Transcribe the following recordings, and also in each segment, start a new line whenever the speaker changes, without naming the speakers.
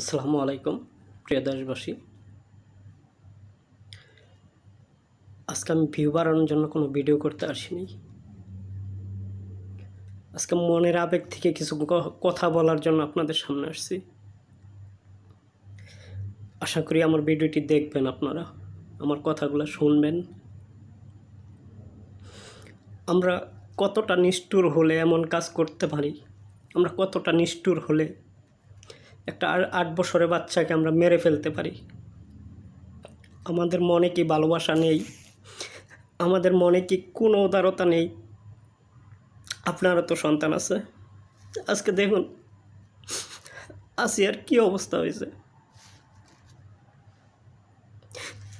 আসসালামু আলাইকুম, প্রিয় দেশবাসী। আজকে আমি ভিউ বাড়ানোর জন্য কোনো ভিডিও করতে আসিনি। আজকে মনের আবেগ থেকে কিছু কথা বলার জন্য আপনাদের সামনে আসছি। আশা করি আমার ভিডিওটি দেখবেন আপনারা, আমার কথাগুলো শুনবেন। আমরা কতটা নিষ্ঠুর হলে এমন কাজ করতে পারি? আমরা কতটা নিষ্ঠুর হলে একটা আট বছরের বাচ্চাকে আমরা মেরে ফেলতে পারি। আমাদের মনে কি ভালোবাসা নেই? আমাদের মনে কি কোনো উদারতা নেই? আপনারও তো সন্তান আছে। আজকে দেখুন, আসিয়ার কি অবস্থা হয়েছে।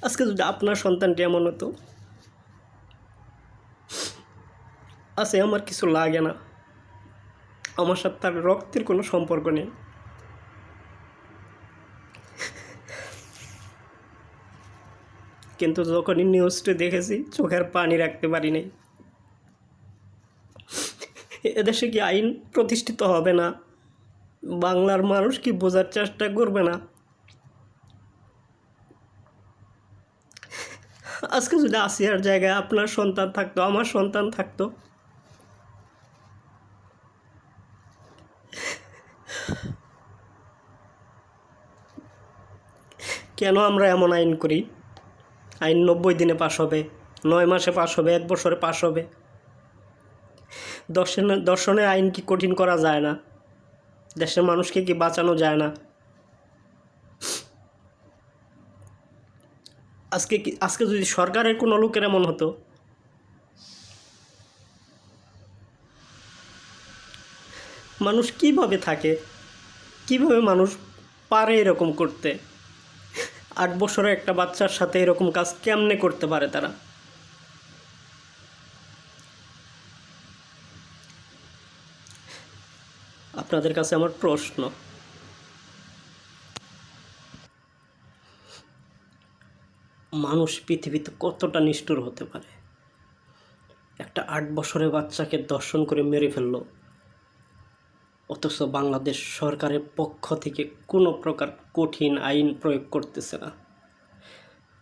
আজকে যদি আপনার সন্তানটি এমন হতো আছে আমার কিছু লাগে না। আমার সাথে তার রক্তের কোনো সম্পর্ক নেই। কিন্তু যখনই নিউজটা দেখেছি, চোখের পানি রাখতে পারি নাই এদেশে কি আইন প্রতিষ্ঠিত হবে না? বাংলার মানুষ কি বোঝার চেষ্টা করবে না? আজকে যদি আসিয়ার জায়গায় আপনার সন্তান থাকতো, আমার সন্তান থাকতো। কেন আমরা এমন আইন করি? আইন নব্বই দিনে পাশ হবে, নয় মাসে পাশ হবে, এক বছরে পাশ হবে। দর্শনের দর্শনের আইন কি কঠিন করা যায় না? দেশের মানুষকে কি বাঁচানো যায় না? আজকে কি, আজকে যদি সরকারের কোনো লোকের এমন হতো? মানুষ কীভাবে থাকে? কীভাবে মানুষ পারে এরকম করতে? আট বছরের একটা বাচ্চার সাথে এরকম কাজ কেমনে করতে পারে তারা? আপনাদের কাছে আমার প্রশ্ন। মানুষ পৃথিবীতে কতটা নিষ্ঠুর হতে পারে? একটা আট বছরের বাচ্চাকে দর্শন করে মেরে ফেলল। অথচ বাংলাদেশ সরকারের পক্ষ থেকে কোনো প্রকার কঠিন আইন প্রয়োগ করতেছে না।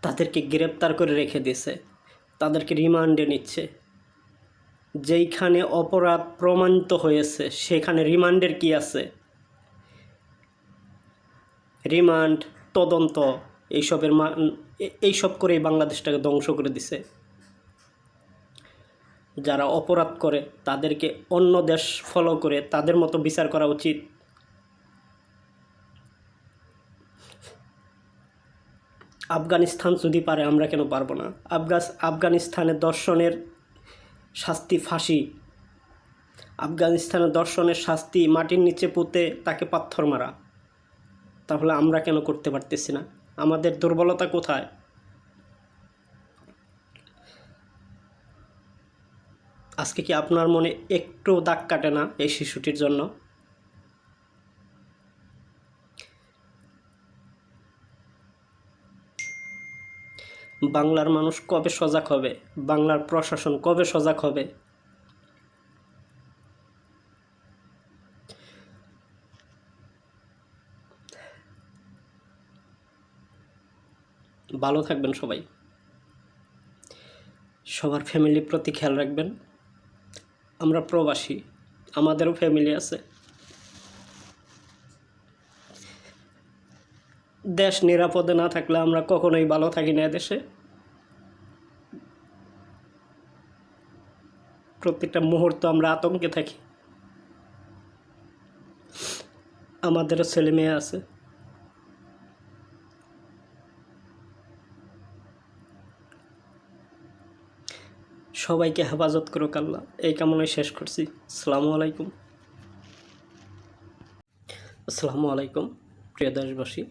তাদেরকে গ্রেপ্তার করে রেখে দিয়েছে, তাদেরকে রিমান্ডে নিচ্ছে। যেইখানে অপরাধ প্রমাণিত হয়েছে, সেখানে রিমান্ডের কি আছে? রিমান্ড, তদন্ত, এইসবের এইসব করেই বাংলাদেশটাকে ধ্বংস করে দিছে। যারা অপরাধ করে, তাদেরকে অন্য দেশ ফলো করে তাদের মতো বিচার করা উচিত। আফগানিস্তান যদি পারে, আমরা কেন পারব না? আফগাস আফগানিস্তানের দর্শনের শাস্তি ফাঁসি। আফগানিস্তানের দর্শনের শাস্তি, মাটির নিচে পুঁতে তাকে পাথর মারা। তাহলে আমরা কেন করতে পারতেছি না? আমাদের দুর্বলতা কোথায়? আজকে কি আপনার মনে একটু দাগ কাটে না এই শিশুটির জন্য? বাংলার মানুষ কবে সজাগ হবে? বাংলার প্রশাসন কবে সজাগ হবে? ভালো থাকবেন সবাই। সবার ফ্যামিলির প্রতি খেয়াল রাখবেন। আমরা প্রবাসী, আমাদেরও ফ্যামিলি আছে। দেশ নিরাপদে না থাকলে আমরা কখনোই ভালো থাকি না দেশে প্রত্যেকটা মুহূর্ত আমরা আতঙ্কে থাকি। আমাদেরও ছেলে মেয়ে আছে। সবাইকে হেফাজত করুক আল্লাহ। এই কামনায় শেষ করছি। আসসালামু আলাইকুম। আসসালামু আলাইকুম প্রিয় দেশবাসী।